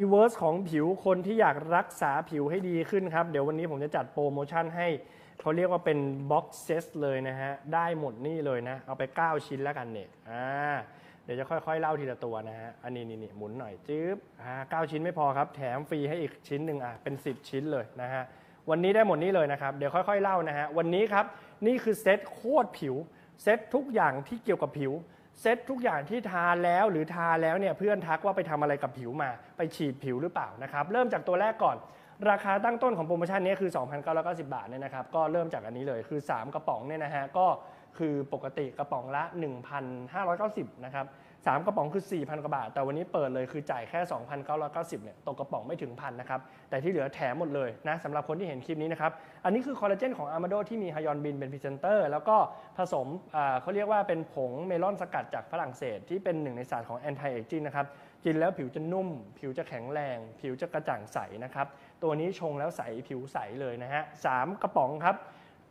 รีเวิร์สของผิวคนที่อยากรักษาผิวให้ดีขึ้นครับ เดี๋ยววันนี้ผมจะจัดโปรโมชั่นให้เขาเรียกว่าเป็นบ็อกเซตเลยนะฮะ ได้หมดนี่เลยนะ เอาไป 9 ชิ้นแล้วกันเนี่ยอ่าเดี๋ยวจะค่อยๆ เล่าทีละตัวนะฮะ อันนี้นี่นี่หมุนหน่อยจื๊บอ่าเก้าชิ้นไม่พอครับ แถมฟรีให้อีกชิ้นหนึ่งอะเป็น 10 ชิ้นเลยนะฮะ วันนี้ได้หมดนี้เลยนะครับ เดี๋ยวค่อยๆ เล่านะฮะ วันนี้ครับ นี่คือเซตโคตรผิว เซตทุกอย่างที่เกี่ยวกับผิว เซตทุกอย่างที่ทาแล้วหรือทาแล้วเนี่ยเพื่อนทักว่าไปทำอะไรกับผิวมา ไปฉีดผิวหรือเปล่านะครับ เริ่มจากตัวแรกก่อน ราคาตั้งต้นของโปรโมชั่นนี้คือ 2,990 บาทเนี่ยนะครับ ก็เริ่มจากอันนี้เลยคือ 3 กระป๋องเนี่ยนะฮะก็ คือปกติกระป๋องละ 1,590 นะครับ3กระป๋องคือ 4,000 กว่าบาท แต่วันนี้เปิดเลยคือจ่ายแค่ 2,990 เนี่ยตกกระป๋องไม่ถึงพันนะครับ แต่ที่เหลือแถมหมดเลยนะสำหรับคนที่เห็นคลิปนี้นะครับ อันนี้คือคอลลาเจนของ a r m a d o ที่มีไฮยอนบินเป็นพรีเซนเตอร์ แล้วก็ผสมเขาเรียกว่าเป็นผงเมลอนสกัดจากฝรั่งเศส ที่เป็นหนึ่งในสารของ anti aging นะครับ กินแล้วผิวจะนุ่ม ผิวจะแข็งแรง ผิวจะกระจ่างใสนะครับ ตัวนี้ชงแล้วใสผิวใสเลยนะฮะสามกระป๋องครับ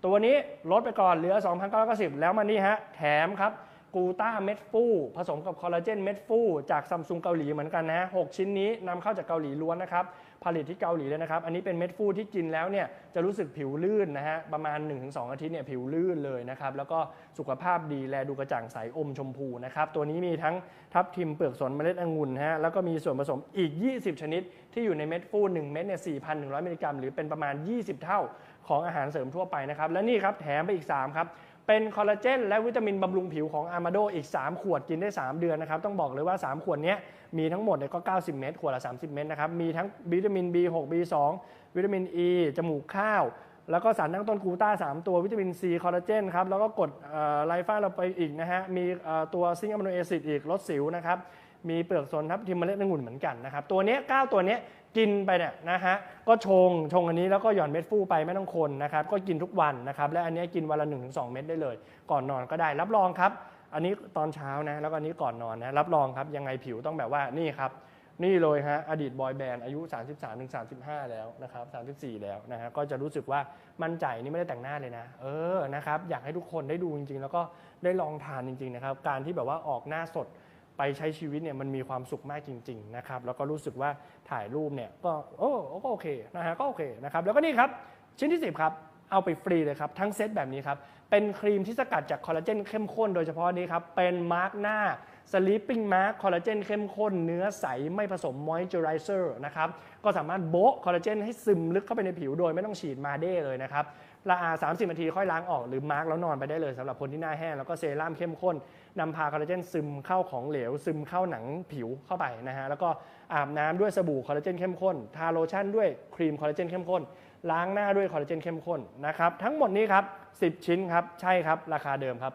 ตัวนี้ลดไปก่อนเหลือ 2,990 แล้วมานี่ฮะ แถมครับกูต้าเม็ดฟูผสมกับคอลลาเจนเม็ดฟูจากซัมซุงเกาหลีเหมือนกันนะฮะหกชิ้นนี้นำเข้าจากเกาหลีล้วนนะครับ ผลิตที่เกาหลีเลยนะครับ อันนี้เป็นเม็ดฟูที่กินแล้วเนี่ยจะรู้สึกผิวลื่นนะฮะ ประมาณ 1-2 อาทิตย์เนี่ยผิวลื่นเลยนะครับ แล้วก็สุขภาพดีแลดูกระจ่างใสอมชมพูนะครับ ตัวนี้มีทั้งทับทิมเปลือกสนเมล็ดองุ่นฮะ แล้วก็มีส่วนผสมอีก 20 ชนิด ที่อยู่ในเม็ดฟู 1 เม็ดเนี่ย4,100 มิลลิกรัม หรือเป็นประมาณ 20 เท่าของอาหารเสริมทั่วไปนะครับ และนี่ครับแถมไปอีก 3 ครับ เป็นคอลลาเจนและวิตามินบำรุงผิวของอาร์มาโดอีก 3 ขวดกินได้ 3 เดือนนะครับ ต้องบอกเลยว่า 3 ขวดนี้มีทั้งหมดเนี่ยก็ 90 เม็ดขวดละ 30 เม็ดนะครับ มีทั้งวิตามิน B6 B2 วิตามิน E จมูกข้าว แล้วก็สารตั้งต้นกูต้า 3 ตัววิตามิน C คอลลาเจนครับ แล้วก็กดไลฟ้าเราไปอีกนะฮะ มีตัวซิงค์อะมิโนแอซิดอีกลดสิวนะครับ มีเปลือกสนทับทิมเมล็ดองุ่นเหมือนกันนะครับตัวนี้ย9ตัวนี้กินไปเนี่ยนะฮะก็ชงชงอันนี้แล้วก็หย่อนเม็ดฟูไปไม่ต้องคนนะครับก็กินทุกวันนะครับและอันนี้กินวันละ 1-2 เม็ดได้เลย ก่อนนอนก็ได้รับรองครับ อันนี้ตอนเช้านะแล้วก็อันนี้ก่อนนอนนะรับรองครับยังไงผิวต้องแบบว่านี่ครับนี่เลยฮะอดีตบอยแบนด์อายุ 33-35 แล้วนะครับ34 แล้วนะฮะก็จะรู้สึกว่ามั่นใจนี่ไม่ได้แต่งหน้าเลยนะ เออนะครับอยากให้ทุกคนได้ดูจริงๆ แล้วก็ได้ลองทานจริงๆนะครับการที่แบบว่าออกหน้าสด ไปใช้ชีวิตเนี่ยมันมีความสุขมากจริงๆนะครับแล้วก็รู้สึกว่าถ่ายรูปเนี่ยก็โอ้ก็โอเคนะฮะก็โอเคนะครับแล้วก็นี่ครับชิ้นที่ 10 ครับ เอาไปฟรีเลยครับทั้งเซตแบบนี้ครับ เป็นครีมที่สกัดจากคอลลาเจนเข้มข้นโดยเฉพาะนี้ครับ เป็นมาร์กหน้า Sleeping Mask คอลลาเจนเข้มข้น เนื้อใสไม่ผสมมอยเจอไรเซอร์นะครับก็สามารถโบะคอลลาเจนให้ซึมลึกเข้าไปในผิวโดยไม่ต้องฉีดมาเด้เลยนะครับ ละอา 30 นาทีค่อยล้างออกหรือมาร์กแล้วนอนไปได้เลยสำหรับคนที่หน้าแห้งแล้วก็เซรั่มเข้มข้นนำพาคอลลาเจนซึมเข้าของเหลว ซึมเข้าหนังผิวเข้าไปนะฮะแล้วก็อาบน้ำด้วยสบู่คอลลาเจนเข้มข้นทาโลชั่นด้วยครีมคอลลาเจนเข้มข้น ล้างหน้าด้วยคอลลาเจนเข้มข้นนะครับทั้งหมดนี้ครับ 10 ชิ้นครับใช่ครับราคาเดิมครับ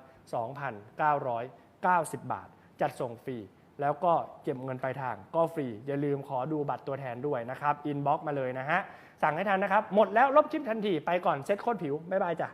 2,990 บาท จัดส่งฟรี แล้วก็เก็บเงินปลายทางก็ฟรี อย่าลืมขอดูบัตรตัวแทนด้วยนะครับอินบ็อกมาเลยนะฮะ สั่งให้ทันนะครับ หมดแล้วลบคลิปทันที ไปก่อนเซ็ตโคตรผิว บ๊ายบายจ้ะ